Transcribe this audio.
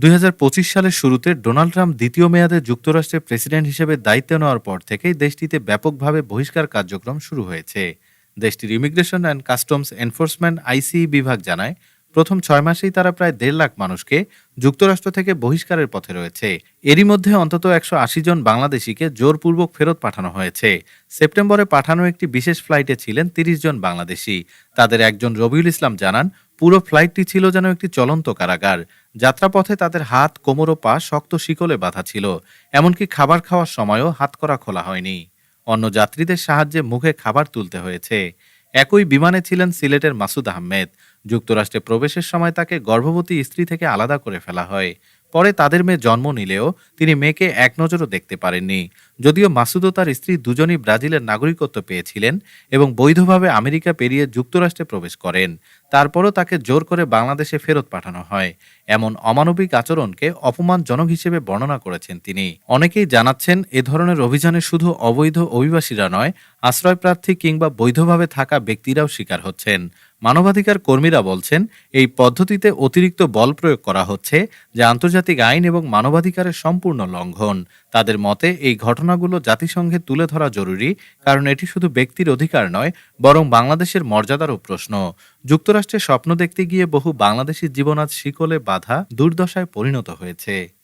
দুই সালের শুরুতে ডোনাল্ড ট্রাম্প দ্বিতীয় মেয়াদে যুক্তরাষ্ট্রের প্রেসিডেন্ট হিসেবে দায়িত্ব নেওয়ার পর থেকেই দেশটিতে ব্যাপকভাবে বহিষ্কার কার্যক্রম শুরু হয়েছে। দেশটির immigration and customs enforcement ICE বিভাগ জানায়, প্রথম ছয় মাসেই তারা প্রায় দেড় লাখ মানুষকে যুক্তরাষ্ট্র থেকে বহিষ্কারের পথে রয়েছে। এরই মধ্যে অন্তত একশো আশি জন বাংলাদেশিকে জোরপূর্বক ফেরত পাঠানো হয়েছে। সেপ্টেম্বরে পাঠানো একটি বিশেষ ফ্লাইটে ছিলেন তিরিশ জন বাংলাদেশি। তাদের একজন রবিউল ইসলাম জানান পুরো ফ্লাইটটি ছিল যেন একটি চলন্ত কারাগার। যাত্রাপথে তাদের হাত, কোমর ও পা শক্ত শিকলে বাঁধা ছিল, এমনকি খাবার খাওয়ার সময়ও হাত করা খোলা হয়নি। অন্য যাত্রীদের সাহায্যে মুখে খাবার তুলতে হয়েছে। একই বিমানে ছিলেন সিলেটের মাসুদ আহমেদ। যুক্তরাষ্ট্রে প্রবেশের সময় তাকে গর্ভবতী স্ত্রী থেকে আলাদা করে ফেলা হয়। পরে তাদের মেয়ে জন্ম নিলেও তিনি মেয়েকে এক নজরও দেখতে পারেননি। যদিও মাসুদ ও তার স্ত্রী দুজনই ব্রাজিলের নাগরিকত্ব পেয়েছিলেন এবং বৈধভাবে আমেরিকা পেরিয়ে যুক্তরাষ্ট্রে প্রবেশ করেন। তারপরও তাকে জোর করে বাংলাদেশে ফেরত পাঠানো হয়। এমন অমানবিক আচরণকে অপমানজনক হিসেবে বর্ণনা করেছেন তিনি। অনেকেই জানাচ্ছেন, এ ধরনের অভিযানে শুধু অবৈধ অভিবাসীরা নয়, আশ্রয়প্রার্থী কিংবা বৈধভাবে থাকা ব্যক্তিরাও শিকার হচ্ছেন। মানবাধিকার কর্মীরা বলছেন, এই পদ্ধতিতে অতিরিক্ত বল প্রয়োগ করা হচ্ছে যা আন্তর্জাতিক আইন এবং মানবাধিকারের সম্পূর্ণ লঙ্ঘন। তাদের মতে, এই ঘটনাগুলো জাতিসংঘে তুলে ধরা জরুরি, কারণ এটি শুধু ব্যক্তির অধিকার নয়, বরং বাংলাদেশের মর্যাদারও প্রশ্ন। যুক্তরাষ্ট্রে স্বপ্ন দেখতে গিয়ে বহু বাংলাদেশি জীবন আজ শিকলে বাধা দুর্দশায় পরিণত হয়েছে।